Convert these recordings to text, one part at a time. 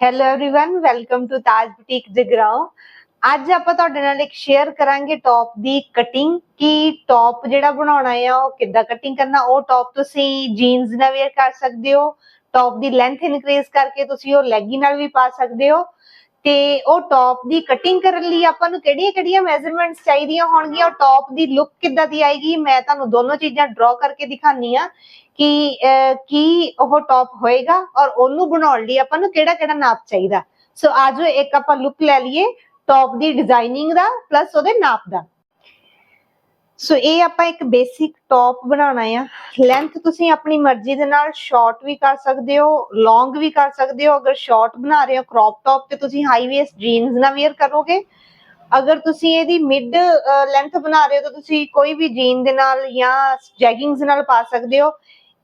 hello everyone welcome to Taj boutique Jagraon ਅੱਜ ਆਪਾਂ ਤੁਹਾਡੇ ਨਾਲ ਇੱਕ ਸ਼ੇਅਰ ਕਰਾਂਗੇ ਟੌਪ ਦੀ ਕਟਿੰਗ ਕਿ ਟੌਪ ਜਿਹੜਾ ਬਣਾਉਣਾ ਆ ਉਹ ਕਿੱਦਾਂ ਕਟਿੰਗ ਕਰਨਾ ਉਹ ਟੌਪ ਤੁਸੀਂ ਜੀਨਸ ਨਾਲ ਵੇਅਰ ਕਰ ਸਕਦੇ ਹੋ ਟੌਪ ਦੀ ਲੈਂਥ ਇਨਕਰੀਜ਼ ਕਰਕੇ ਤੁਸੀਂ ਉਹ ਲੈਗੀ ਨਾਲ ਵੀ ਪਾ ਸਕਦੇ ਹੋ ਤੇ ਉਹ ਟੌਪ ਦੀ ਕਟਿੰਗ ਕਰਨ ਲਈ ਆਪਾਂ ਨੂੰ ਕਿਹੜੀਆਂ-ਕਿਹੜੀਆਂ ਮੈਜ਼ਰਮੈਂਟਸ ਚਾਹੀਦੀਆਂ ਹੋਣਗੀਆਂ ਉਹ ਟੌਪ ਦੀ ਲੁੱਕ ਕਿੱਦਾਂ ਦੀ ਆਏਗੀ, ਮੈਂ ਤੁਹਾਨੂੰ ਦੋਨੋਂ ਚੀਜ਼ਾਂ ਡਰਾ ਕਰਕੇ ਦਿਖਾਨੀ ਆ ਕਿ ਕੀ ਉਹ ਟੌਪ ਹੋਏਗਾ, ਔਰ ਉਹਨੂੰ ਬਣਾਉਣ ਲਈ ਆਪਾਂ ਨੂੰ ਕਿਹੜਾ-ਕਿਹੜਾ ਨਾਪ ਚਾਹੀਦਾ। ਸੋ ਆਜੋ ਇੱਕ ਆਪਾਂ ਲੁੱਕ ਲੈ ਲਈਏ ਟੌਪ ਦੀ ਡਿਜ਼ਾਈਨਿੰਗ ਦਾ ਪਲੱਸ ਉਹਦੇ ਨਾਪ ਦਾ। ਸੋ ਇਹ ਆਪਾਂ ਇੱਕ ਬੇਸਿਕ ਟੌਪ ਬਣਾਉਣਾ ਆ। ਲੈਂਥ ਤੁਸੀਂ ਆਪਣੀ ਮਰਜ਼ੀ ਦੇ ਨਾਲ ਸ਼ਾਰਟ ਵੀ ਕਰ ਸਕਦੇ ਹੋ ਲੌਂਗ ਵੀ ਕਰ ਸਕਦੇ ਹੋ। ਅਗਰ ਸ਼ਾਰਟ ਬਣਾ ਰਹੇ ਹੋ ਕ੍ਰੌਪ ਟੌਪ ਤੇ ਤੁਸੀਂ ਹਾਈ ਵੇਸਟ ਜੀਨਸ ਨਾਲ ਵੇਅਰ ਕਰੋਗੇ। ਅਗਰ ਤੁਸੀਂ ਇਹਦੀ ਮਿਡ ਲੈਂਥ ਬਣਾ ਰਹੇ ਹੋ ਤਾਂ ਤੁਸੀਂ ਕੋਈ ਵੀ ਜੀਨ ਦੇ ਨਾਲ ਜਾਂ ਜੈਗਿੰਗਸ ਨਾਲ ਪਾ ਸਕਦੇ ਹੋ।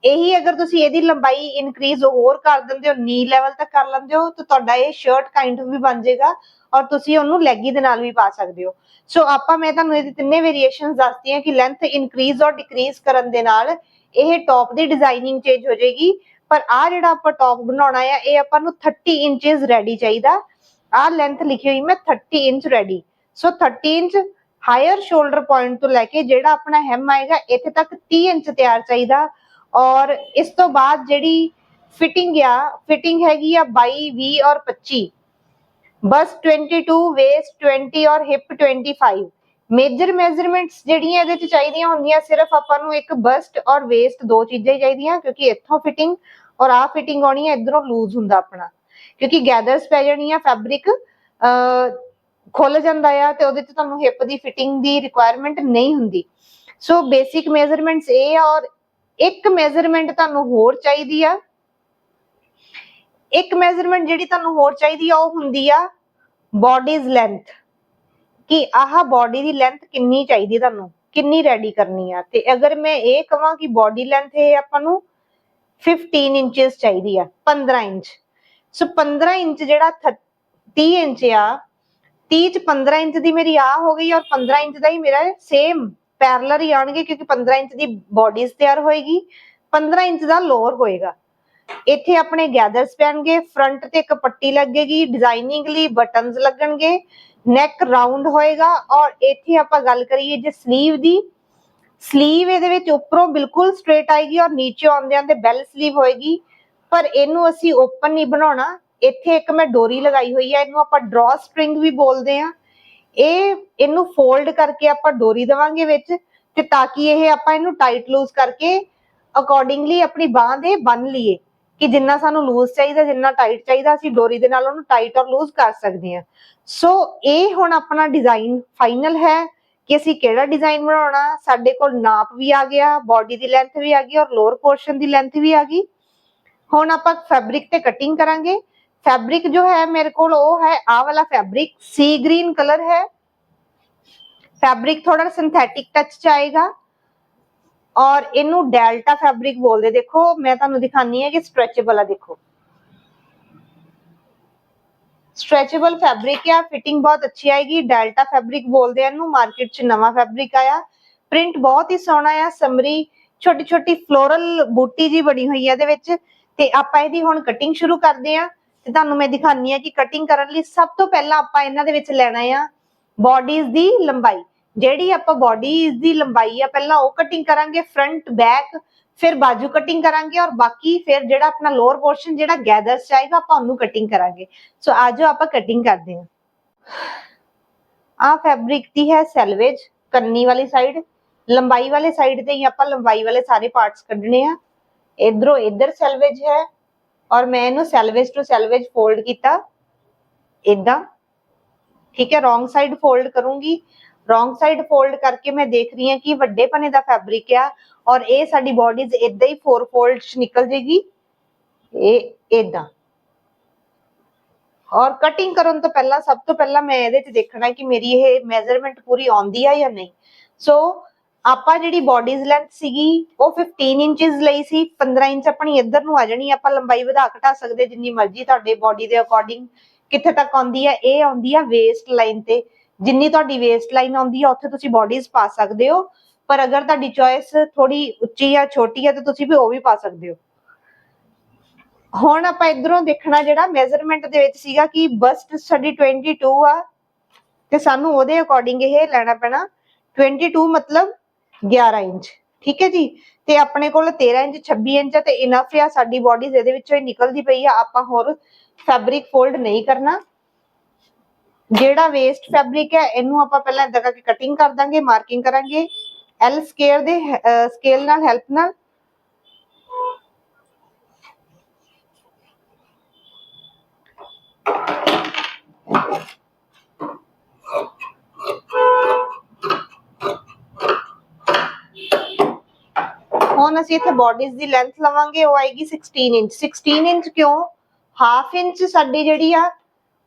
ਇਹੀ ਅਗਰ ਤੁਸੀਂ ਇਹਦੀ ਲੰਬਾਈ ਇਨਕਰੀਜ਼ ਹੋਰ ਕਰ ਦਿੰਦੇ ਹੋ ਨੀ ਲੈਵਲ ਤੱਕ ਕਰ ਲੈਂਦੇ ਹੋ, ਤਾਂ ਤੁਹਾਡਾ ਇਹ ਸ਼ਰਟ ਕਾਈਂਡ ਵੀ ਬਣ ਜਾਏਗਾ ਔਰ ਤੁਸੀਂ ਉਹਨੂੰ ਲੈਗੀ ਦੇ ਨਾਲ ਵੀ ਪਾ ਸਕਦੇ ਹੋ। ਸੋ ਆਪਾਂ, ਮੈਂ ਤੁਹਾਨੂੰ ਇਹਦੀ ਤਿੰਨੇ ਵੇਰੀਏਸ਼ਨਸ ਦੱਸਦੀ ਕਿ ਲੈਂਥ ਇਨਕਰੀਜ਼ ਔਰ ਡਿਕਰੀਜ਼ ਕਰਨ ਦੇ ਨਾਲ ਇਹ ਟੌਪ ਦੀ ਡਿਜ਼ਾਈਨਿੰਗ ਚੇਂਜ ਹੋ ਜਾਏਗੀ। ਪਰ ਆ ਜਿਹੜਾ ਆਪਾਂ ਟੌਪ ਬਣਾਉਣਾ ਆ, ਇਹ ਆਪਾਂ ਨੂੰ 30 ਇੰਚਸ ਰੈਡੀ ਚਾਹੀਦਾ। ਆ ਲੈਂਥ ਲਿਖੀ ਹੋਈ ਮੈਂ 30 inch ready so 30 inch higher shoulder point ਤੋਂ ਲੈ ਕੇ ਜਿਹੜਾ ਆਪਣਾ ਹੈਮ ਆਏਗਾ, ਇੱਥੇ ਤੱਕ 30 ਇੰਚ ਤਿਆਰ ਚਾਹੀਦਾ। ਔਰ ਇਸ ਤੋਂ ਬਾਅਦ ਜਿਹੜੀ ਫਿਟਿੰਗ ਆ ਫਿਟਿੰਗ ਹੈਗੀ ਆ 22 20 ਔਰ 25 ਬਸ 22 ਵੇਸਟ 20 ਔਰ ਹਿਪ 25 ਮੇਜਰ ਮੈਜ਼ਰਮੈਂਟਸ ਜਿਹੜੀਆਂ ਇਹਦੇ ਚ ਚਾਹੀਦੀਆਂ ਹੁੰਦੀਆਂ, ਸਿਰਫ ਆਪਾਂ ਨੂੰ ਇੱਕ ਬਸਟ ਔਰ ਵੇਸਟ ਦੋ ਚੀਜ਼ਾਂ ਹੀ ਚਾਹੀਦੀਆਂ, ਕਿਉਂਕਿ ਇੱਥੋਂ ਫਿਟਿੰਗ ਔਰ ਆ ਫਿਟਿੰਗ ਆਉਣੀ ਹੈ ਇਧਰੋਂ ਲੂਜ਼ ਹੁੰਦਾ ਆਪਣਾ। ਕਿਉਂਕਿ ਗੈਦਰਸ ਪੈ ਜਾਣੀਆਂ ਫੈਬਰਿਕ ਖੁੱਲ ਜਾਂਦਾ ਆ ਤੇ ਉਹਦੇ ਤੇ ਤੁਹਾਨੂੰ ਹਿਪ ਦੀ ਫਿਟਿੰਗ ਦੀ ਰਿਕੁਆਇਰਮੈਂਟ ਨਹੀਂ ਹੁੰਦੀ। ਸੋ ਬੇਸਿਕ ਮੈਜ਼ਰਮੈਂਟਸ ਇਹ ਆ ਔਰ ਇੱਕ ਮੈਜ਼ਰਮੈਂਟ ਤੁਹਾਨੂੰ ਹੋਰ ਚਾਹੀਦੀ ਆ। ਇੱਕ ਮੈਜ਼ਰਮੈਂਟ ਜਿਹੜੀ ਤੁਹਾਨੂੰ ਹੋਰ ਚਾਹੀਦੀ ਆ, ਉਹ ਹੁੰਦੀ ਆ ਬਾਡੀਜ਼ ਲੈਂਥ ਕਿ ਆਹ ਬਾਡੀ ਦੀ ਲੈਂਥ ਕਿੰਨੀ ਚਾਹੀਦੀ ਤੁਹਾਨੂੰ, ਕਿੰਨੀ ਰੈਡੀ ਕਰਨੀ ਆ। ਤੇ ਅਗਰ ਮੈਂ ਇਹ ਕਹਾਂ ਕਿ ਬਾਡੀ ਲੈਂਥ ਇਹ ਆਪਾਂ ਨੂੰ 15 ਇੰਚਸ ਚਾਹੀਦੀ ਆ 15 ਇੰਚ। ਸੋ 15 ਇੰਚ ਜਿਹੜਾ 30 ਇੰਚ ਆ 30 ਚ 15 ਇੰਚ ਦੀ ਮੇਰੀ ਆ ਹੋ ਗਈ ਔਰ 15 ਇੰਚ ਦਾ ਹੀ ਮੇਰਾ ਸੇਮ ਪੈਰਲਰ ਹੀ ਆਣਗੇ ਕਿਉਂਕਿ 15 ਇੰਚ ਦੀ ਬਾਡੀਜ਼ ਤਿਆਰ ਹੋਏਗੀ 15 ਇੰਚ ਦਾ ਲੋਅਰ ਹੋਏਗਾ। ਇੱਥੇ ਆਪਣੇ ਗੈਦਰਸ ਪੈਣਗੇ ਫਰੰਟ ਤੇ ਇੱਕ ਪੱਟੀ ਲੱਗੇਗੀ ਡਿਜ਼ਾਈਨਿੰਗ ਲਈ ਬਟਨਸ ਲੱਗਣਗੇ ਨੈਕ ਰਾਉਂਡ ਹੋਏਗਾ ਔਰ ਇੱਥੇ ਆਪਾਂ ਗੱਲ ਕਰੀਏ ਜੇ ਸਲੀਵ ਦੀ ਸਲੀਵ ਇਹਦੇ ਵਿੱਚ ਉੱਪਰੋਂ ਬਿਲਕੁਲ ਸਟ੍ਰੇਟ ਆਏਗੀ ਔਰ ਨੀਚੇ ਆਉਂਦਿਆਂ ਤੇ ਬੈਲ ਸਲੀਵ ਹੋਏਗੀ। ਪਰ ਇਹਨੂੰ ਅਸੀਂ ਓਪਨ ਨਹੀਂ ਬਣਾਉਣਾ, ਇੱਥੇ ਇੱਕ ਮੈਂ ਡੋਰੀ ਲਗਾਈ ਹੋਈ ਹੈ ਇਹਨੂੰ ਆਪਾਂ ਡਰਾ ਸਟ੍ਰਿੰਗ ਵੀ ਬੋਲਦੇ ਆ ਇਹ ਇਹਨੂੰ ਫੋਲਡ ਕਰਕੇ ਆਪਾਂ ਡੋਰੀ ਦੇਵਾਂਗੇ ਵਿੱਚ ਤੇ ਤਾਂ ਕਿ ਇਹ ਆਪਾਂ ਇਹਨੂੰ ਟਾਈਟ ਲੂਜ਼ ਕਰਕੇ ਅਕੋਰਡਿੰਗਲੀ ਆਪਣੀ ਬਾਹ ਦੇ ਬੰਨ ਲਈਏ ਕਿ ਜਿੰਨਾ ਸਾਨੂੰ ਲੂਜ਼ ਚਾਹੀਦਾ, ਜਿੰਨਾ ਟਾਈਟ ਚਾਹੀਦਾ, ਅਸੀਂ ਡੋਰੀ ਦੇ ਨਾਲ ਉਹਨੂੰ ਟਾਈਟ ਔਰ ਲੂਜ਼ ਕਰ ਸਕਦੇ ਹਾਂ। ਸੋ ਇਹ ਹੁਣ ਆਪਣਾ ਡਿਜ਼ਾਈਨ ਫਾਈਨਲ ਹੈ ਕਿ ਅਸੀਂ ਕਿਹੜਾ ਡਿਜ਼ਾਈਨ ਬਣਾਉਣਾ? ਸਾਡੇ ਕੋਲ ਨਾਪ ਵੀ ਆ ਗਿਆ ਬਾਡੀ ਦੀ ਲੈਂਥ ਵੀ ਆ ਗਈ ਔਰ ਲੋਅਰ ਪੋਰਸ਼ਨ ਦੀ ਲੈਂਥ ਵੀ ਆ ਗਈ। ਹੁਣ ਆਪਾਂ ਫੈਬਰਿਕ ਤੇ ਕਟਿੰਗ ਕਰਾਂਗੇ। ਫੈਬਰਿਕ ਜੋ ਹੈ ਮੇਰੇ ਕੋਲ ਉਹ ਹੈ ਆਹ ਵਾਲਾ ਫੈਬਰਿਕ ਸੀ ਗ੍ਰੀਨ ਕਲਰ ਹੈ ਫੈਬਰਿਕ ਥੋੜਾ ਸਿੰਥੈਟਿਕ ਟੱਚ ਚ ਔਰ ਇਹਨੂੰ ਡੈਲਟਾ ਫੈਬਰਿਕ ਬੋਲਦੇ ਦੇਖੋ ਮੈਂ ਤੁਹਾਨੂੰ ਦਿਖਾਨੀ ਹੈ ਕਿ ਸਟ੍ਰੈਚੇਬਲ ਆ ਦੇਖੋ ਸਟ੍ਰੈਚੇਬਲ ਫੈਬਰਿਕ ਆ ਫਿਟਿੰਗ ਬਹੁਤ ਅੱਛੀ ਆਏਗੀ ਡੈਲਟਾ ਫੈਬਰਿਕ ਬੋਲਦੇ ਆ ਇਹਨੂੰ ਮਾਰਕੀਟ 'ਚ ਨਵਾਂ ਫੈਬਰਿਕ ਆਇਆ ਪ੍ਰਿੰਟ ਬਹੁਤ ਹੀ ਸੋਹਣਾ ਆ ਸਮਰੀ ਛੋਟੀ ਛੋਟੀ ਫਲੋਰਲ ਬੂਟੀ ਜੀ ਬਣੀ ਹੋਈ ਹੈ ਇਹਦੇ ਵਿੱਚ ਤੇ ਆਪਾਂ ਇਹਦੀ ਹੁਣ ਕਟਿੰਗ ਸ਼ੁਰੂ ਕਰਦੇ ਆ ਤੇ ਤੁਹਾਨੂੰ ਮੈਂ ਦਿਖਾਨੀ ਆ ਕਿ ਕਟਿੰਗ ਕਰਨ ਲਈ ਸਭ ਤੋਂ ਪਹਿਲਾਂ ਆਪਾਂ ਇਹਨਾਂ ਦੇ ਵਿੱਚ ਲੈਣਾ ਆ ਬਾਡੀਜ਼ ਦੀ ਲੰਬਾਈ। ਜਿਹੜੀ ਆਪਾਂ ਬਾਡੀਜ਼ ਦੀ ਲੰਬਾਈ ਆ, ਪਹਿਲਾਂ ਉਹ ਕਟਿੰਗ ਕਰਾਂਗੇ ਫਰੰਟ ਬੈਕ ਫਿਰ ਬਾਜੂ ਕਟਿੰਗ ਕਰਾਂਗੇ ਔਰ ਬਾਕੀ ਫਿਰ ਜਿਹੜਾ ਆਪਣਾ ਲੋਅਰ ਪੋਰਸ਼ਨ ਜਿਹੜਾ ਗੈਦਰਸ ਚਾਹੀਦਾ, ਆਪਾਂ ਉਹਨੂੰ ਕਟਿੰਗ ਕਰਾਂਗੇ। ਸੋ ਆਜੋ ਆਪਾਂ ਕਟਿੰਗ ਕਰਦੇ ਹਾਂ ਆ ਫੈਬਰਿਕ ਦੀ ਹੈ ਸੈਲਵੇਜ ਕੰਨੀ ਵਾਲੀ ਸਾਈਡ ਲੰਬਾਈ ਵਾਲੇ ਸਾਈਡ ਤੇ ਹੀ ਆਪਾਂ ਲੰਬਾਈ ਵਾਲੇ ਸਾਰੇ ਪਾਰਟਸ ਕੱਢਣੇ ਆ। ਇਧਰੋਂ ਇਧਰ ਸੈਲਵੇਜ ਹੈ ਔਰ ਮੈਂ ਇਹਨੂੰ ਸੈਲਵੇਜ ਟੂ ਸੈਲਵੇਜ ਫੋਲਡ ਕੀਤਾ। ਇਦਾਂ ਠੀਕ ਹੈ ਰੋਂਗ ਸਾਈਡ ਫੋਲਡ ਕਰੂੰਗੀ। ਰੋਂਗ ਸਾਈਡ ਫੋਲਡ ਕਰਕੇ ਮੈਂ ਦੇਖ ਰਹੀ ਹਾਂ ਕਿ ਵੱਡੇ ਪਨੇ ਦਾ ਫੈਬਰਿਕ ਆ ਔਰ ਇਹ ਸਾਡੀ ਬਾਡੀਜ਼ ਇਦਾਂ ਹੀ ਫੋਰ ਫੋਲਡ ਚ ਨਿਕਲ ਜੇਗੀ। ਇਹ ਇਦਾਂ ਔਰ ਕਟਿੰਗ ਕਰਨ ਤੋਂ ਪਹਿਲਾਂ, ਸਭ ਤੋਂ ਪਹਿਲਾਂ ਮੈਂ ਇਹਦੇ 'ਚ ਦੇਖਣਾ ਕਿ ਮੇਰੀ ਇਹ ਮੈਜ਼ਰਮੈਂਟ ਪੂਰੀ ਆਉਂਦੀ ਆ ਜਾਂ ਨਹੀਂ। ਸੋ ਆਪਾਂ ਜਿਹੜੀ ਬਾਡੀਜ਼ ਲੈਂਥ ਸੀਗੀ, ਉਹ 15 ਇੰਚਸ ਲਈ ਸੀ 15 ਇੰਚ ਆਪਣੀ ਇੱਧਰ ਨੂੰ ਆ ਜਾਣੀ, ਆਪਾਂ ਲੰਬਾਈ ਵਧਾ ਘਟਾ ਸਕਦੇ ਜਿੰਨੀ ਮਰਜ਼ੀ ਤੁਹਾਡੇ ਬਾਡੀ ਦੇ ਅਕੋਰਡਿੰਗ ਕਿੱਥੇ ਤੱਕ ਆਉਂਦੀ ਆ ਇਹ ਆਉਂਦੀ ਆ ਵੇਸਟ ਲਾਈਨ ਤੇ। ਜਿੰਨੀ ਤੁਹਾਡੀ ਵੇਸਟ ਲਾਈਨ ਆਉਂਦੀ ਆ ਉੱਥੇ ਤੁਸੀਂ ਬਾਡੀਜ਼ ਪਾ ਸਕਦੇ ਹੋ। ਪਰ ਅਗਰ ਤੁਹਾਡੀ ਚੋਇਸ ਥੋੜੀ ਉੱਚੀ ਜਾਂ ਛੋਟੀ ਹੈ, ਤਾਂ ਤੁਸੀਂ ਵੀ ਉਹ ਵੀ ਪਾ ਸਕਦੇ ਹੋ। ਹੁਣ ਆਪਾਂ ਇਧਰੋਂ ਦੇਖਣਾ ਜਿਹੜਾ ਮੈਜ਼ਰਮੈਂਟ ਦੇ ਵਿੱਚ ਸੀਗਾ ਕਿ ਬਸਟ ਸਾਡੀ 22 ਆ, ਤੇ ਸਾਨੂੰ ਉਹਦੇ ਅਕੋਰਡਿੰਗ ਇਹ ਲੈਣਾ ਪੈਣਾ। 22 ਮਤਲਬ 11 ਇੰਚ, ਠੀਕ ਹੈ ਜੀ? ਤੇ ਆਪਣੇ ਕੋਲ 13 ਇੰਚ 26 ਇੰਚ ਆ ਤੇ ਇਨਫ ਆ, ਸਾਡੀ ਬਾਡੀ ਇਹਦੇ ਵਿੱਚੋਂ ਹੀ ਨਿਕਲਦੀ ਪਈ ਆ। ਆਪਾਂ ਹੋਰ ਫੈਬਰਿਕ ਫੋਲਡ ਨਹੀਂ ਕਰਨਾ। ਜਿਹੜਾ ਵੇਸਟ ਫੈਬਰਿਕ ਹੈ ਇਹਨੂੰ ਆਪਾਂ ਪਹਿਲਾਂ ਇਦਾਂ ਕਰਕੇ ਕਟਿੰਗ ਕਰ ਦਾਂਗੇ ਮਾਰਕਿੰਗ ਕਰਾਂਗੇ। ਐਲ ਸਕੇਅਰ ਦੇ ਸਕੇਲ ਨਾਲ ਹੈਲਪ ਨਾਲ। ਹੁਣ ਅਸੀਂ ਇੱਥੇ ਬਾਡੀਜ਼ ਦੀ ਲੈਂਥ ਲਵਾਂਗੇ, ਉਹ ਆਏਗੀ 16 ਇੰਚ। 16 ਇੰਚ ਕਿਉਂ? ਹਾਫ ਇੰਚ ਸਾਡੀ ਜਿਹੜੀ ਆ,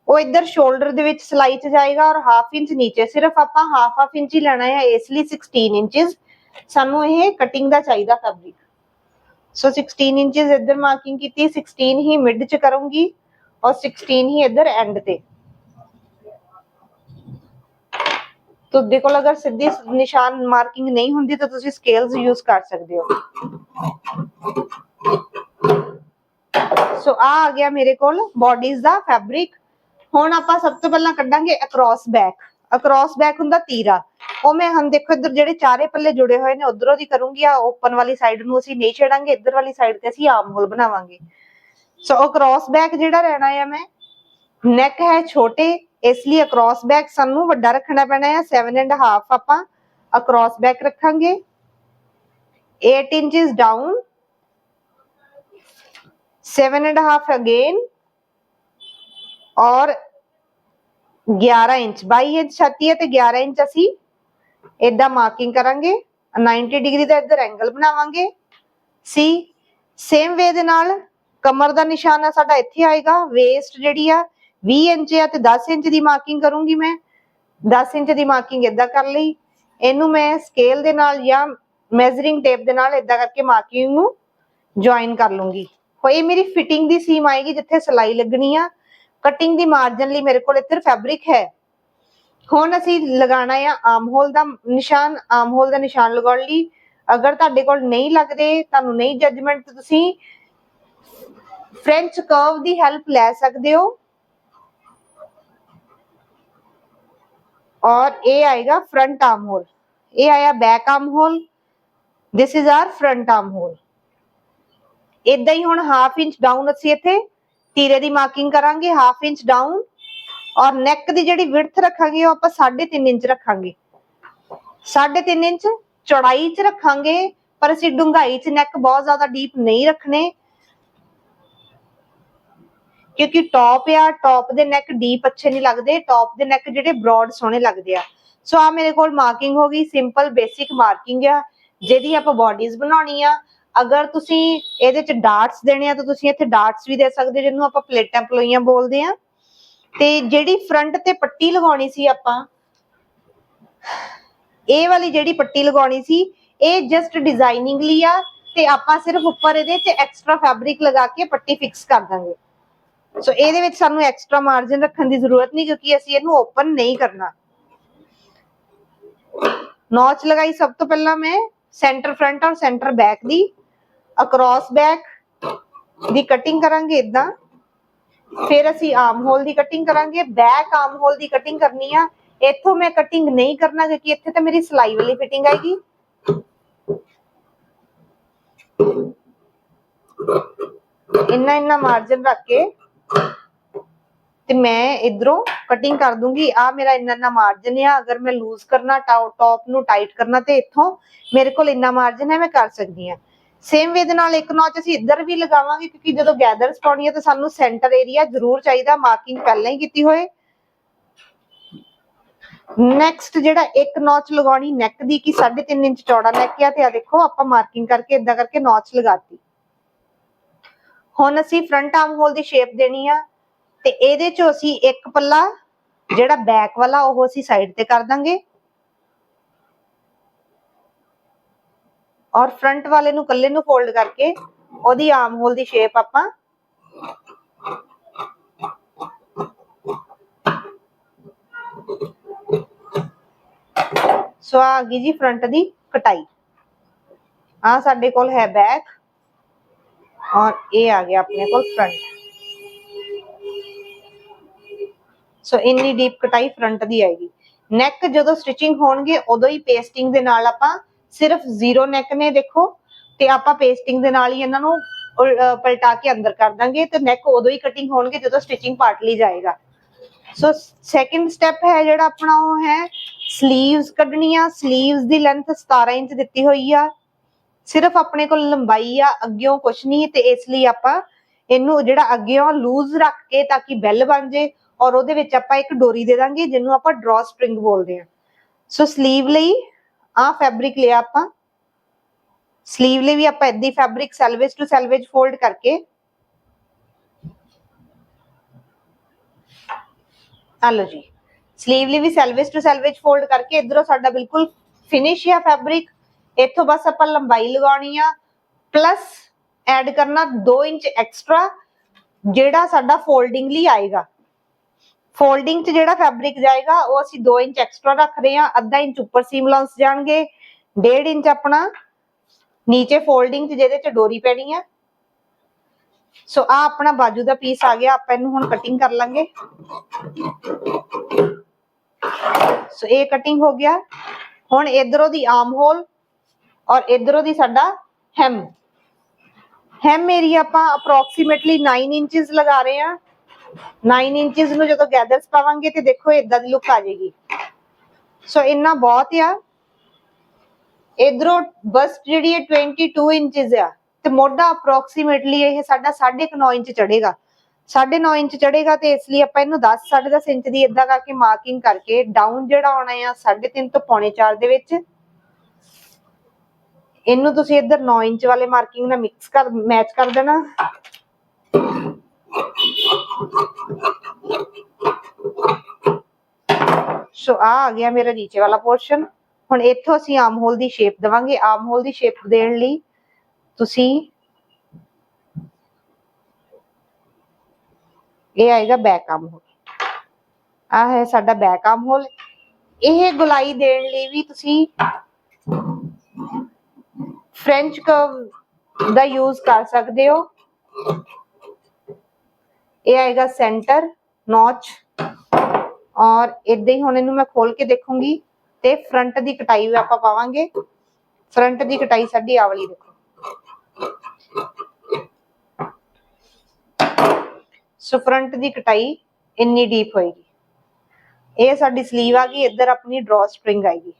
ਉਹ ਇੱਧਰ ਸ਼ੋਲਡਰ ਦੇ ਵਿੱਚ ਸਲਾਈ ਚ ਜਾਏਗਾ ਔਰ ਹਾਫ ਇੰਚ ਨੀਚੇ। ਸਿਰਫ ਆਪਾਂ ਹਾਫ ਹਾਫ ਇੰਚ ਹੀ ਲੈਣਾ ਹੈ ਇਸ ਲਈ 16 ਇੰਚਸ ਸਾਨੂੰ ਇਹ ਕਟਿੰਗ ਦਾ ਚਾਹੀਦਾ ਫੈਬਰਿਕ ਸੋ 16 ਇੰਚਸ ਇੱਧਰ ਮਾਰਕਿੰਗ ਕੀਤੀ 16 ਹੀ ਮਿਡ ਚ ਕਰੂੰਗੀ ਔਰ 16 ਹੀ ਇੱਧਰ ਐਂਡ ਤੇ। ਤੁਹਾਡੇ ਕੋਲ ਅਗਰ ਸਿੱਧੀ ਨਿਸ਼ਾਨ ਮਾਰਕਿੰਗ ਨਹੀਂ ਹੁੰਦੀ, ਤਾਂ ਤੁਸੀਂ ਸਕੇਲਸ ਯੂਜ਼ ਕਰ ਸਕਦੇ ਹੋ। ਸੋ ਆ ਆ ਗਿਆ ਮੇਰੇ ਕੋਲ ਬਾਡੀਜ਼ ਦਾ ਫੈਬਰਿਕ ਹੁਣ ਆਪਾਂ ਸਭ ਤੋਂ ਪਹਿਲਾਂ ਕੱਢਾਂਗੇ ਅਕ੍ਰੋਸ ਬੈਕ ਅਕ੍ਰੋਸ ਬੈਕ ਹੁੰਦਾ ਤੀਰਾ। ਉਹ ਮੈਂ ਹੁਣ ਦੇਖੋ, ਇੱਧਰ ਜਿਹੜੇ ਚਾਰੇ ਪੱਲੇ ਜੁੜੇ ਹੋਏ ਨੇ, ਉਧਰੋਂ ਦੀ ਕਰੂੰਗੀ, ਆ ਓਪਨ ਵਾਲੀ ਸਾਈਡ ਨੂੰ ਅਸੀਂ ਨਹੀਂ ਛੇੜਾਂਗੇ, ਇੱਧਰ ਵਾਲੀ ਸਾਈਡ ਤੇ ਅਸੀਂ ਆਰਮ ਹੋਲ ਬਣਾਵਾਂਗੇ। ਸੋ ਅਕ੍ਰੋਸ ਬੈਕ ਜਿਹੜਾ ਰਹਿਣਾ ਹੈ ਮੈਂ ਨੈਕ ਹੈ ਛੋਟੇ ਇਸ ਲਈ ਅਕ੍ਰੋਸ ਬੈਕ ਸਾਨੂੰ ਵੱਡਾ ਰੱਖਣਾ ਪੈਣਾ ਹੈ 7 ਐਂਡ ਹਾਫ ਆਪਾਂ ਅਕ੍ਰੋਸ ਬੈਕ ਰੱਖਾਂਗੇ। 8 inches down 7 and half again ਔਰ 11 ਇੰਚ। 22 ਇੰਚ ਛਾਤੀ ਹੈ ਤੇ 11 ਇੰਚ ਅਸੀਂ ਇਦਾਂ ਮਾਰਕਿੰਗ ਕਰਾਂਗੇ। 90 ਡਿਗਰੀ ਦਾ ਇੱਧਰ ਐਂਗਲ ਬਣਾਵਾਂਗੇ। ਸੀ ਸੇਮ ਵੇ ਦੇ ਨਾਲ ਕਮਰ ਦਾ ਨਿਸ਼ਾਨ ਆ, ਸਾਡਾ ਇੱਥੇ ਆਏਗਾ। ਵੇਸਟ ਜਿਹੜੀ ਆ 20 ਇੰਚ ਆ ਤੇ 10 ਇੰਚ ਦੀ ਮਾਰਕਿੰਗ ਕਰੂੰਗੀ ਮੈਂ। 10 ਇੰਚ ਦੀ ਮਾਰਕਿੰਗ ਇਦਾਂ ਕਰ ਲਈ। ਇਹਨੂੰ ਮੈਂ ਸਕੇਲ ਦੇ ਨਾਲ ਜਾਂ ਮੈਜ਼ਰਿੰਗ ਟੇਪ ਦੇ ਨਾਲ ਇਦਾਂ ਕਰਕੇ ਮਾਰਕਿੰਗ ਨੂੰ ਜੁਆਇਨ ਕਰ ਲੂੰਗੀ। ਹੋਈ ਮੇਰੀ ਫਿਟਿੰਗ ਦੀ ਸੀਮ ਆਏਗੀ ਜਿੱਥੇ ਸਲਾਈ ਲੱਗਣੀ ਆ। ਕਟਿੰਗ ਦੀ ਮਾਰਜਨ ਲਈ ਮੇਰੇ ਕੋਲ ਇੱਧਰ ਫੈਬਰਿਕ ਹੈ। ਹੁਣ ਅਸੀਂ ਲਗਾਣਾ ਆ ਆਰਮ ਹੋਲ ਦਾ ਨਿਸ਼ਾਨ। ਆਰਮ ਹੋਲ ਦਾ ਨਿਸ਼ਾਨ ਲਗਾਉਣ ਲਈ ਅਗਰ ਤੁਹਾਡੇ ਕੋਲ ਨਹੀਂ ਲੱਗਦੇ, ਤੁਹਾਨੂੰ ਨਹੀਂ ਜੱਜਮੈਂਟ ਤੇ ਤੁਸੀਂ ਫ੍ਰੈਂਚ ਕਰਵ ਦੀ ਹੈਲਪ ਲੈ ਸਕਦੇ ਹੋ। और ये आएगा फ्रंट आर्म होल ये आया back arm hole this is our front arm hole ਇਦਾਂ ਹੀ ਹੁਣ ਹਾਫ ਇੰਚ ਡਾਊਨ ਅਸੀਂ ਇੱਥੇ ਤੀਰੇ ਦੀ ਮਾਰਕਿੰਗ ਕਰਾਂਗੇ ਹਾਫ ਇੰਚ ਡਾਊਨ ਔਰ ਨੈਕ ਦੀ ਜਿਹੜੀ ਵਿਡਥ ਰੱਖਾਂਗੇ ਉਹ ਆਪਾਂ 3.5 ਇੰਚ ਰੱਖਾਂਗੇ 3.5 ਇੰਚ ਚੌੜਾਈ 'ਚ ਰੱਖਾਂਗੇ ਪਰ ਅਸੀਂ ਡੂੰਘਾਈ 'ਚ ਨੈਕ ਬਹੁਤ ਜ਼ਿਆਦਾ ਡੀਪ ਨਹੀਂ ਰੱਖਣੇ ਕਿਉਂਕਿ ਟੌਪ ਆ ਟੌਪ ਦੇ ਨੈਕ ਡੀਪ ਅੱਛੇ ਨਹੀਂ ਲੱਗਦੇ ਟੌਪ ਦੇ ਨੈਕ ਜਿਹੜੇ ਬ੍ਰੌਡ ਸੋਹਣੇ ਲੱਗਦੇ ਆ। ਸੋ ਆ ਮੇਰੇ ਕੋਲ ਮਾਰਕਿੰਗ ਹੋ ਗਈ ਸਿੰਪਲ ਬੇਸਿਕ ਮਾਰਕਿੰਗ ਆ, ਜਿਹਦੀ ਆਪਾਂ ਬਾਡੀਜ਼ ਬਣਾਉਣੀ ਆ। ਅਗਰ ਤੁਸੀਂ ਇਹਦੇ ਚ ਡਾਟਸ ਦੇਣੇ ਆ, ਤਾਂ ਤੁਸੀਂ ਇੱਥੇ ਡਾਟਸ ਵੀ ਦੇ ਸਕਦੇ, ਜਿਹਨੂੰ ਆਪਾਂ ਪਲੇਟਾਂ ਪਲੋਈਆਂ ਬੋਲਦੇ ਆ। ਤੇ ਜਿਹੜੀ ਫਰੰਟ ਤੇ ਪੱਟੀ ਲਗਾਉਣੀ ਸੀ ਆਪਾਂ, ਇਹ ਵਾਲੀ ਜਿਹੜੀ ਪੱਟੀ ਲਗਾਉਣੀ ਸੀ, ਇਹ ਜਸਟ ਡਿਜ਼ਾਈਨਿੰਗ ਲਈ ਆ, ਤੇ ਆਪਾਂ ਸਿਰਫ ਉੱਪਰ ਇਹਦੇ ਚ ਐਕਸਟਰਾ ਫੈਬਰਿਕ ਲਗਾ ਕੇ ਪੱਟੀ ਫਿਕਸ ਕਰ ਦਾਂਗੇ। ਸੋ ਇਹਦੇ ਵਿੱਚ ਸਾਨੂੰ ਐਕਸਟਰਾ ਮਾਰਜਨ ਰੱਖਣ ਦੀ ਜ਼ਰੂਰਤ ਨਹੀਂ ਕਿਉਂਕਿ ਅਸੀਂ ਇਹਨੂੰ ਓਪਨ ਨਹੀਂ ਕਰਨਾ। ਨੌਚ ਲਗਾਈ ਸਭ ਤੋਂ ਪਹਿਲਾਂ ਮੈਂ ਸੈਂਟਰ ਫਰੰਟ ਔਰ ਸੈਂਟਰ ਬੈਕ ਦੀ। ਅਕ੍ਰੋਸ ਬੈਕ ਦੀ ਕਟਿੰਗ ਕਰਾਂਗੇ ਇਦਾਂ ਫਿਰ ਅਸੀਂ ਆਰਮ ਹੋਲ ਦੀ ਕਟਿੰਗ ਕਰਾਂਗੇ। ਬੈਕ ਆਰਮ ਹੋਲ ਦੀ ਕਟਿੰਗ ਕਰਨੀ ਆ। ਇੱਥੋਂ ਮੈਂ ਕਟਿੰਗ ਨਹੀਂ ਕਰਨਾ ਕਿਉਂਕਿ ਇੱਥੇ ਤਾਂ ਮੇਰੀ ਸਲਾਈ ਵਾਲੀ ਫਿਟਿੰਗ ਆਏਗੀ। ਇੰਨਾ ਇੰਨਾ ਮਾਰਜਨ ਰੱਖ ਕੇ ਤੇ ਮੈਂ ਇਧਰੋਂ ਕਟਿੰਗ ਕਰ ਦੂੰਗੀ। ਆ ਮੇਰਾ ਇੰਨਾ ਇੰਨਾ ਮਾਰਜਨ ਆ। ਅਗਰ ਮੈਂ ਲੂਜ਼ ਕਰਨਾ ਟੌਪ ਨੂੰ ਟਾਈਟ ਕਰਨਾ ਤੇ ਇੱਥੋਂ ਮੇਰੇ ਕੋਲ ਇੰਨਾ ਮਾਰਜਨ ਹੈ, ਮੈਂ ਕਰ ਸਕਦੀ ਆ ਸੇਮ ਵੇ ਦੇ ਨਾਲ ਇੱਕ ਨੌਚ ਅਸੀਂ ਇੱਧਰ ਵੀ ਲਗਾਵਾਂਗੇ, ਕਿਉਂਕਿ ਜਦੋਂ ਗੈਦਰਸ ਪਾਉਣੀ ਹੈ ਤਾਂ ਸਾਨੂੰ ਸੈਂਟਰ ਏਰੀਆ ਜ਼ਰੂਰ ਚਾਹੀਦਾ। ਮਾਰਕਿੰਗ ਪਹਿਲਾਂ ਹੀ ਕੀਤੀ ਹੋਏ। ਨੈਕਸਟ ਜਿਹੜਾ ਇੱਕ ਨੌਚ ਲਗਾਉਣੀ ਨੈਕ ਦੀ ਕੀ 3.5 ਇੰਚ ਚੌੜਾ ਨੈਕ ਆ, ਤੇ ਆ ਦੇਖੋ, ਆਪਾਂ ਮਾਰਕਿੰਗ ਕਰਕੇ ਇਦਾਂ ਕਰਕੇ ਨੌਚ ਲਗਾਤੀ। ਹੁਣ ਅਸੀਂ ਫਰੰਟ ਆਰਮ ਹੋਲ ਦੀ ਸ਼ੇਪ ਦੇਣੀ ਆ ਤੇ ਇਹਦੇ ਚੋਂ ਅਸੀਂ ਇੱਕ ਪੱਲਾ, ਜਿਹੜਾ ਬੈਕ ਵਾਲਾ, ਉਹ ਅਸੀਂ ਸਾਈਡ ਤੇ ਕਰ ਦਾਂਗੇ। ਔਰ ਫਰੰਟ ਵਾਲੇ ਨੂੰ ਕੱਲੇ ਨੂੰ ਫੋਲਡ ਕਰਕੇ ਉਹਦੀ ਆਰਮ ਹੋਲ ਦੀ ਸ਼ੇਪ ਆਪਾਂ ਸੋ ਆ ਗਈ ਜੀ ਫਰੰਟ ਦੀ ਕਟਾਈ। ਆ ਸਾਡੇ ਕੋਲ ਹੈ ਬੈਕ ਔਰ ਇਹ ਆ ਗਿਆ ਆਪਣੇ ਕੋਲ ਫਰੰਟ ਸੋ ਇੰਨੀ ਡੀਪ ਕਟਾਈ ਫਰੰਟ ਦੀ ਆਏਗੀ। ਨੈਕ ਜਦੋਂ ਸਟਿਚਿੰਗ ਹੋਣਗੇ, ਉਦੋਂ ਹੀ ਪੇਸਟਿੰਗ ਦੇ ਨਾਲ ਆਪਾਂ ਸਿਰਫ ਜ਼ੀਰੋ ਨੈਕ ਨੇ ਦੇਖੋ, ਤੇ ਆਪਾਂ ਪੇਸਟਿੰਗ ਦੇ ਨਾਲ ਹੀ ਇਹਨਾਂ ਨੂੰ ਪਲਟਾ ਕੇ ਅੰਦਰ ਕਰ ਦਾਂਗੇ, ਤੇ ਨੈਕ ਉਦੋਂ ਹੀ ਕਟਿੰਗ ਹੋਣਗੇ ਜਦੋਂ ਸਟਿਚਿੰਗ ਪਾਰਟ ਲਈ ਜਾਏਗਾ। ਸੋ ਸੈਕਿੰਡ ਸਟੈਪ ਹੈ ਜਿਹੜਾ ਆਪਣਾ ਉਹ ਹੈ 슬ੀਵਸ ਕੱਢਣੀਆਂ। 슬ੀਵਸ ਦੀ ਲੈਂਥ 17 ਇੰਚ ਦਿੱਤੀ ਹੋਈ ਆ। ਸਿਰਫ ਆਪਣੇ ਕੋਲ ਲੰਬਾਈ ਆ, ਅੱਗਿਓਂ ਕੁਛ ਨਹੀਂ ਤੇ ਇਸ ਲਈ ਆਪਾਂ ਇਹਨੂੰ ਜਿਹੜਾ ਅੱਗਿਓਂ ਲੂਜ਼ ਰੱਖ ਕੇ ਤਾਂ ਕਿ ਬੈਲ ਬਣ ਜੇ ਔਰ ਉਹਦੇ ਵਿੱਚ ਆਪਾਂ ਇੱਕ ਡੋਰੀ ਦੇ ਦਾਂਗੇ ਜਿਹਨੂੰ ਆਪਾਂ ਡਰਾ ਸਟ੍ਰਿੰਗ ਬੋਲਦੇ ਆ ਸੋ 슬ੀਵ ਲਈ ਆ ਫੈਬਰਿਕ ਲਿਆ ਆਪਾਂ। 슬ੀਵ ਲਈ ਵੀ ਆਪਾਂ ਇਦਾਂ fabric selvage to selvage fold ਕਰਕੇ ਆ ਲਓ ਸਲੀਵ ਲਈ ਵੀ ਸੈਲਵੇਜ ਟੂ ਸੈਲਵੇਜ ਫੋਲਡ ਕਰਕੇ ਇਧਰੋਂ ਸਾਡਾ ਬਿਲਕੁਲ ਫਿਨਿਸ਼ ਆ ਫੈਬਰਿਕ ਇੱਥੋਂ ਬਸ ਆਪਾਂ ਲੰਬਾਈ ਲਗਾਉਣੀ ਆ ਪਲੱਸ ਐਡ ਕਰਨਾ 2 ਇੰਚ ਐਕਸਟਰਾ ਜਿਹੜਾ ਸਾਡਾ ਫੋਲਡਿੰਗ ਲਈ ਆਏਗਾ। ਫੋਲਡਿੰਗ 'ਚ ਜਿਹੜਾ ਫੈਬਰਿਕ ਜਾਏਗਾ, ਉਹ ਅਸੀਂ 2 ਇੰਚ ਐਕਸਟਰਾ ਰੱਖ ਰਹੇ ਹਾਂ ਅੱਧਾ ਇੰਚ ਉੱਪਰ ਸੀਮ ਲਾਂਸ ਜਾਣਗੇ 1.5 ਇੰਚ ਆਪਣਾ ਨੀਚੇ ਫੋਲਡਿੰਗ 'ਚ ਜਿਹਦੇ 'ਚ ਡੋਰੀ ਪੈਣੀ ਆ। ਸੋ ਆ ਆਪਣਾ ਬਾਜੂ ਦਾ ਪੀਸ ਆ ਗਿਆ, ਆਪਾਂ ਇਹਨੂੰ ਹੁਣ ਕਟਿੰਗ ਕਰ ਲਾਂਗੇ। ਸੋ ਇਹ ਕਟਿੰਗ ਹੋ ਗਿਆ। ਹੁਣ ਇਧਰੋਂ ਦੀ ਆਰਮ ਹੋਲ ਔਰ ਇਧਰੋਂ ਦੀ ਸਾਡਾ ਹੈਮ ਹੈਮ ਏਰੀਆ ਆਪਾਂ ਅਪਰੋਕਸੀਮੇਟਲੀ 9 ਇੰਚਸ ਲਗਾ ਰਹੇ ਆ 9 ਇੰਚਸ ਨੂੰ ਜਦੋਂ ਗੈਦਰਸ ਪਾਵਾਂਗੇ ਤੇ ਦੇਖੋ ਇਦਾਂ ਦੀ ਲੁੱਕ ਆ ਜਾਏਗੀ। ਸੋ ਇੰਨਾ ਬਹੁਤ ਆ। ਇਧਰੋਂ ਬਸ ਜਿਹੜੀ ਹੈ 22 ਇੰਚਸ ਆ ਤੇ ਮੋਢਾ ਅਪਰੋਕਸੀਮੇਟਲੀ ਇਹ ਸਾਡਾ 9.5 ਇੰਚ ਚੜੇਗਾ 9.5 ਇੰਚ ਚੜੇਗਾ ਤੇ ਇਸ ਲਈ ਆਪਾਂ ਇਹਨੂੰ 10 10.5 ਇੰਚ ਦੀ ਇਦਾਂ ਕਰਕੇ ਮਾਰਕਿੰਗ ਕਰਕੇ ਡਾਊਨ ਜਿਹੜਾ ਆਉਣਾ ਆ 3.5 ਤੋਂ ਪੌਣੇ 4 ਦੇ ਵਿੱਚ ਇਹਨੂੰ ਤੁਸੀਂ ਇੱਧਰ 9 ਇੰਚ ਵਾਲੇ ਮਾਰਕਿੰਗ ਨਾਲ ਮਿਕਸ ਕਰ ਮੈਚ ਕਰ ਦੇਣਾ। ਸੋ ਆ ਆ ਗਿਆ ਮੇਰਾ ਨੀਚੇ ਵਾਲਾ ਪੋਰਸ਼ਨ ਹੁਣ ਇੱਥੋਂ ਅਸੀਂ ਆਰਮ ਹੋਲ ਦੀ ਸ਼ੇਪ ਦਵਾਂਗੇ। ਆਰਮ ਹੋਲ ਦੀ ਸ਼ੇਪ ਦੇਣ ਲਈ ਤੁਸੀਂ ਇਹ ਆਏਗਾ ਬੈਕ ਆਮ ਹੋਲ ਆ ਹੈ ਸਾਡਾ ਬੈਕ ਆਮ ਹੋਲ ਇਹ ਗੁਲਾਈ ਦੇਣ ਲਈ ਵੀ ਤੁਸੀਂ ਫ੍ਰੈਂਚ ਕਰਵ ਦਾ ਯੂਜ਼ ਕਰ ਸਕਦੇ ਹੋ। ਇਹ ਆਏਗਾ ਸੈਂਟਰ ਨੌਚ ਔਰ ਇਦਾਂ ਹੀ ਹੁਣ ਇਹਨੂੰ ਮੈਂ ਖੋਲ ਕੇ ਦੇਖੂੰਗੀ ਤੇ ਫਰੰਟ ਦੀ ਕਟਾਈ ਵੀ ਆਪਾਂ ਪਾਵਾਂਗੇ। ਫਰੰਟ ਦੀ ਕਟਾਈ ਸਾਡੀ ਆਵਲੀ ਦੇਖੋ। ਸੋ ਫਰੰਟ ਦੀ ਕਟਾਈ ਇੰਨੀ ਡੀਪ ਹੋਏਗੀ। ਇਹ ਸਾਡੀ ਸਲੀਵ ਆ ਗਈ, ਇੱਧਰ ਆਪਣੀ ਡਰਾ ਸਪ੍ਰਿੰਗ ਆਏਗੀ।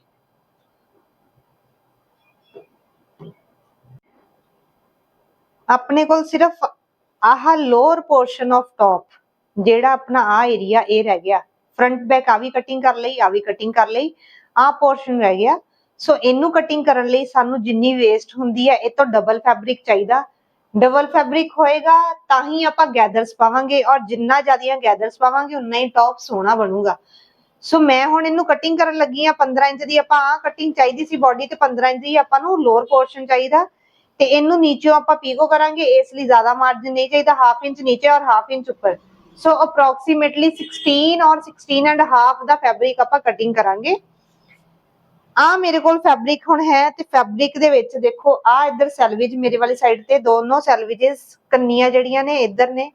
ਆਪਣੇ ਕੋਲ ਸਿਰਫ ਆਹ ਲੋਅਰ ਪੋਰਸ਼ਨ ਆਫ ਟੌਪ ਜਿਹੜਾ ਆਪਣਾ ਆ ਏਰੀਆ ਇਹ ਰਹਿ ਗਿਆ। ਫਰੰਟ ਬੈਕ ਆ ਵੀ ਕਟਿੰਗ ਕਰ ਲਈ ਆ ਵੀ ਕਟਿੰਗ ਕਰ ਲਈ ਆ ਪੋਰਸ਼ਨ ਰਹਿ ਗਿਆ। ਸੋ ਇਹਨੂੰ ਕਟਿੰਗ ਕਰਨ ਲਈ ਸਾਨੂੰ ਜਿੰਨੀ ਵੇਸਟ ਹੁੰਦੀ ਹੈ, ਇਹ ਤੋਂ ਡਬਲ ਫੈਬਰਿਕ ਚਾਹੀਦਾ। ਡਬਲ ਫੈਬਰਿਕ ਹੋਏਗਾ ਤਾਂ ਹੀ ਆਪਾਂ ਗੈਦਰਸ ਪਾਵਾਂਗੇ ਔਰ ਜਿੰਨਾ ਜ਼ਿਆਦੀਆਂ ਗੈਦਰਸ ਪਾਵਾਂਗੇ, ਉਨਾ ਹੀ ਟੌਪ ਸੋਹਣਾ ਬਣੂਗਾ। ਸੋ ਮੈਂ ਹੁਣ ਇਹਨੂੰ ਕਟਿੰਗ ਕਰਨ ਲੱਗੀ ਆ 15 ਇੰਚ ਦੀ। ਆਪਾਂ ਆ ਕਟਿੰਗ ਚਾਹੀਦੀ ਸੀ ਬਾਡੀ ਤੇ 15 ਇੰਚ ਦੀ ਆਪਾਂ ਨੂੰ ਲੋਅਰ ਪੋਰਸ਼ਨ ਚਾਹੀਦਾ। ਤੇ ਇਹਨੂੰ ਨੀਚੋਂ ਆਪਾਂ ਪੀਕੋ ਕਰਾਂਗੇ, ਇਸ ਲਈ ਜ਼ਿਆਦਾ ਮਾਰਜਨ ਨਹੀਂ ਚਾਹੀਦਾ ਹਾਫ ਇੰਚ ਨੀਚੇ ਔਰ ਹਾਫ ਇੰਚ ਉੱਪਰ। ਸੋ ਅਪਰੋਕਸੀਮੇਟਲੀ 16 ਔਰ 16 ਐਂਡ ਹਾਫ ਦਾ ਫੈਬਰਿਕ ਆਪਾਂ ਕਟਿੰਗ ਕਰਾਂਗੇ। ਆ ਮੇਰੇ ਕੋਲ ਫੈਬਰਿਕ ਹੁਣ ਹੈ ਤੇ ਫੈਬਰਿਕ ਦੇ ਵਿੱਚ ਦੇਖੋ ਆ ਇੱਧਰ ਸੈਲਵੇਜ ਮੇਰੇ ਵਾਲੀ ਸਾਈਡ ਤੇ ਦੋਨੋਂ ਸੈਲਵੇਜਸ ਕੰਨੀਆਂ ਜਿਹੜੀਆਂ ਨੇ ਇੱਧਰ ਨੇ।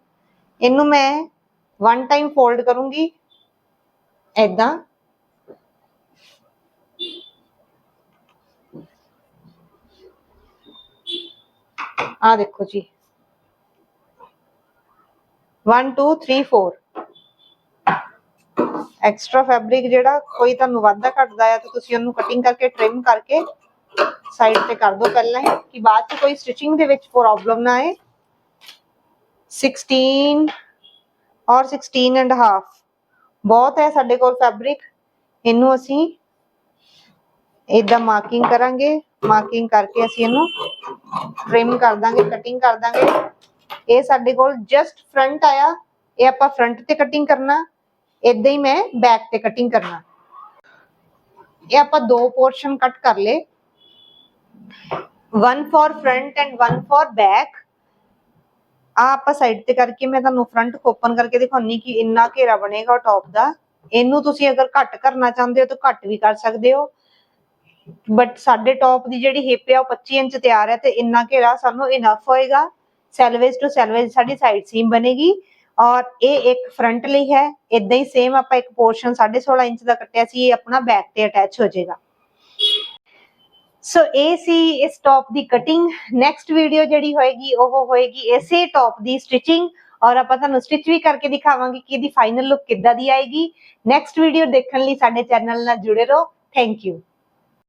ਇਹਨੂੰ ਮੈਂ ਵਨ ਟਾਈਮ ਫੋਲਡ ਕਰੂੰਗੀ। ਐਦਾਂ ਆ ਦੇਖੋ ਜੀ। 1 2 3 4 ਐਕਸਟਰਾ ਫੈਬਰਿਕ ਜਿਹੜਾ ਕੋਈ ਤੁਹਾਨੂੰ ਵਾਧਾ ਘਟਦਾ ਆ ਤਾਂ ਤੁਸੀਂ ਉਹਨੂੰ ਕਟਿੰਗ ਕਰਕੇ ਟ੍ਰਿਮ ਕਰਕੇ ਸਾਈਡ ਤੇ ਕਰ ਦਿਓ ਪਹਿਲਾਂ ਹੀ, ਕਿ ਬਾਅਦ ਚ ਕੋਈ ਸਟਿਚਿੰਗ ਦੇ ਵਿੱਚ ਪ੍ਰੋਬਲਮ ਨਾ ਆਏ। 16 ਔਰ 16 ਐਂਡ ਹਾਫ ਬਹੁਤ ਹੈ ਸਾਡੇ ਕੋਲ ਫੈਬਰਿਕ ਇਹਨੂੰ ਅਸੀਂ ਇਦਾਂ ਮਾਰਕਿੰਗ ਕਰਾਂਗੇ। ਮਾਰਕਿੰਗ ਕਰਕੇ ਅਸੀਂ ਇਹਨੂੰ ਟ੍ਰਿਮ ਕਰ ਦਾਂਗੇ ਕਟਿੰਗ ਕਰ ਦਾਂਗੇ। ਇਹ ਸਾਡੇ ਕੋਲ ਜਸਟ ਫਰੰਟ ਆਇਆ। ਇਹ ਆਪਾਂ ਫਰੰਟ ਤੇ ਕਟਿੰਗ ਕਰਨਾ। ਇਦਾਂ ਹੀ ਮੈਂ ਬੈਕ ਤੇ ਕਟਿੰਗ ਕਰਨਾ। ਇਹ ਆਪਾਂ ਦੋ ਪੋਰਸ਼ਨ ਕੱਟ ਕਰ ਲੇ one for front and one for back ਆ ਆਪਾਂ ਸਾਈਡ ਤੇ ਕਰਕੇ ਮੈਂ ਤੁਹਾਨੂੰ ਫਰੰਟ ਓਪਨ ਕਰਕੇ ਦਿਖਾਉਣੀ ਕਿ ਇੰਨਾ ਘੇਰਾ ਬਣੇਗਾ ਟੌਪ ਦਾ। ਇਹਨੂੰ ਤੁਸੀਂ ਅਗਰ ਘੱਟ ਕਰਨਾ ਚਾਹੁੰਦੇ ਹੋ ਤਾਂ ਘੱਟ ਵੀ ਕਰ ਸਕਦੇ ਹੋ। ਬਟ ਸਾਡੇ ਟੌਪ ਦੀ ਜਿਹੜੀ ਹਿਪ ਆ ਉਹ 25 ਇੰਚ ਤਿਆਰ ਹੈ ਤੇ ਇੰਨਾ ਘੇਰਾ ਸਾਨੂੰ ਇਨਫ ਹੋਏਗਾ। ਸੈਲਵੇਜ ਟੂ ਸੈਲਵੇਜ ਸਾਡੀ ਸਾਈਡ ਸੀਮ ਬਣੇਗੀ ਔਰ ਇਹ ਇੱਕ ਫਰੰਟ ਲਈ ਹੈ। ਇਦਾਂ ਹੀ ਸੇਮ ਆਪਾਂ ਇੱਕ ਪੋਰਸ਼ਨ 16.5 ਇੰਚ ਦਾ ਕੱਟਿਆ ਸੀ, ਇਹ ਆਪਣਾ ਬੈਕ ਤੇ ਅਟੈਚ ਹੋ ਜਾਏਗਾ। ਸੋ ਇਹ ਸੀ ਇਸ ਟੌਪ ਦੀ ਕਟਿੰਗ ਨੈਕਸਟ ਵੀਡੀਓ ਜਿਹੜੀ ਹੋਏਗੀ, ਉਹ ਹੋਏਗੀ ਇਸੇ ਟੌਪ ਦੀ ਸਟਿਚਿੰਗ ਔਰ ਆਪਾਂ ਤੁਹਾਨੂੰ ਸਟਿਚ ਵੀ ਕਰਕੇ ਦਿਖਾਵਾਂਗੇ ਕਿ ਇਹਦੀ ਫਾਈਨਲ ਲੁੱਕ ਕਿੱਦਾਂ ਦੀ ਆਏਗੀ। ਨੈਕਸਟ ਵੀਡੀਓ ਦੇਖਣ ਲਈ ਸਾਡੇ ਚੈਨਲ ਨਾਲ ਜੁੜੇ ਰਹੋ। Thank you